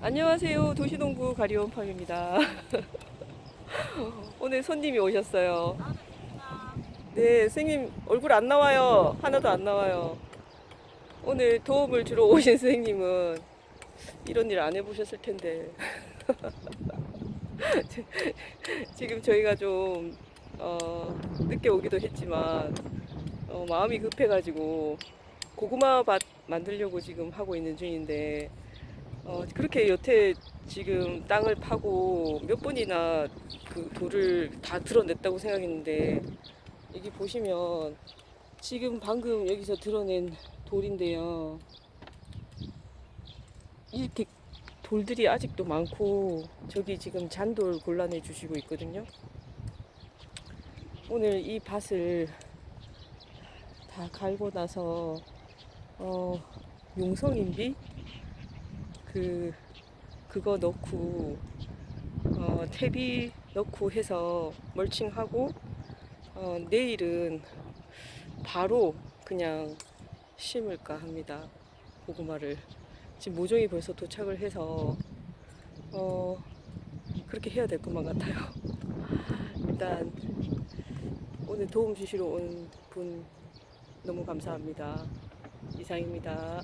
안녕하세요. 도시농부 가리원팜입니다. 오늘 손님이 오셨어요. 네, 선생님 얼굴 안 나와요. 하나도 안 나와요. 오늘 도움을 주러 오신 선생님은 이런 일 안 해보셨을 텐데. 지금 저희가 좀 어, 늦게 오기도 했지만 어, 마음이 급해가지고 고구마 밭 만들려고 지금 하고 있는 중인데 어, 그렇게 여태 지금 땅을 파고 몇 번이나 그 돌을 다 드러냈다고 생각했는데 여기 보시면 지금 방금 여기서 드러낸 돌인데요. 이렇게 돌들이 아직도 많고 저기 지금 잔돌 골라내 주시고 있거든요. 오늘 이 밭을 다 갈고 나서 어, 용성인비 그 그거 넣고 어, 퇴비 넣고 해서 멀칭하고 어, 내일은 바로 그냥 심을까 합니다. 고구마를 지금 모종이 벌써 도착을 해서 어, 그렇게 해야 될 것만 같아요. 일단 오늘 도움 주시러 온 분 너무 감사합니다. 이상입니다.